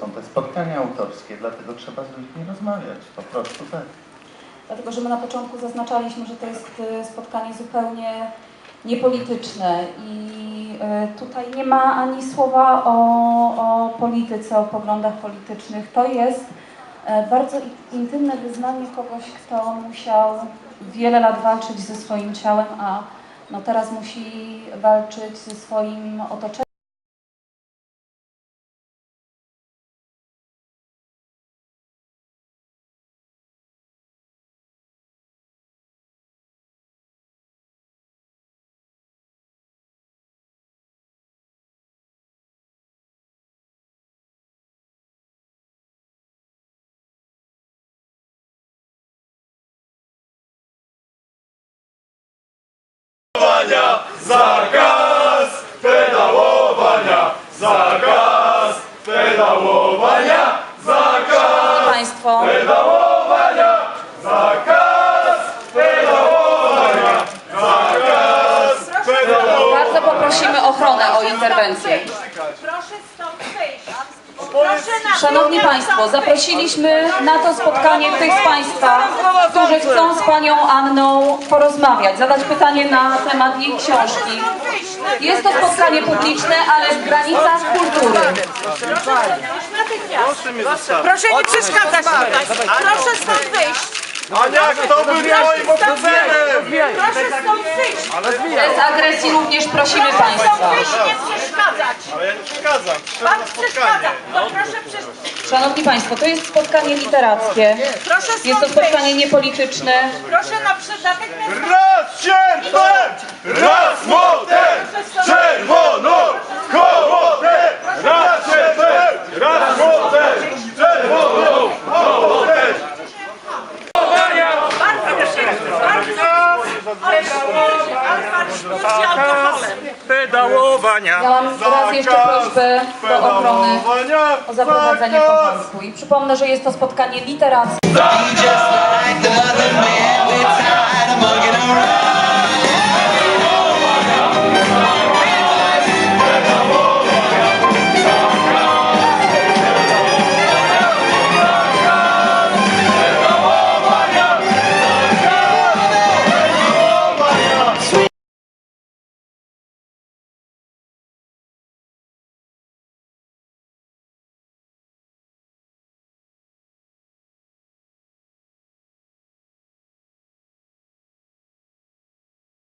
są te spotkania autorskie, dlatego trzeba z ludźmi rozmawiać, po prostu tak. Dlatego, że my na początku zaznaczaliśmy, że to jest e, spotkanie zupełnie niepolityczne i e, tutaj nie ma ani słowa o, o polityce, o poglądach politycznych. To jest e, bardzo intymne wyznanie kogoś, kto musiał wiele lat walczyć ze swoim ciałem, a no teraz musi walczyć ze swoim otoczeniem. Zakaz pedałowania! Zakaz pedałowania! Zakaz Państwo, pedałowania! Zakaz pedałowania! Zakaz pedałowania! bardzo poprosimy ochronę o interwencję. Proszę stąd wyjść. Proszę na Szanowni Państwo, zaprosiliśmy na to spotkanie tych z Państwa, którzy chcą z Panią Anną porozmawiać, zadać pytanie na temat jej książki. Jest to spotkanie publiczne, ale w granicach kultury. Proszę nie przeszkadzać mi. Proszę stąd wyjść. Ania, kto był twoim oficerem? Proszę stąd wyjść. Bez agresji również prosimy Stąd Państwa. wyjść nie przeszkadzać. Ale ja nie przeszkadzam. Pan przeszkadza. To proszę przeszkadzać. Szanowni Państwo, to jest spotkanie literackie. Proszę Jest to spotkanie wyjść. niepolityczne. Proszę na natychmiast. Raz sierpem, raz młotem, czerwoną hołotę! Raz sierpem, raz młotem, czerwoną hołotę! Bardzo proszę. Bardzo. Ale alkoholem. Pedałowania! Ja mam raz jeszcze prośbę do ochrony o zaprowadzenie porządku. I przypomnę, że jest to spotkanie literackie.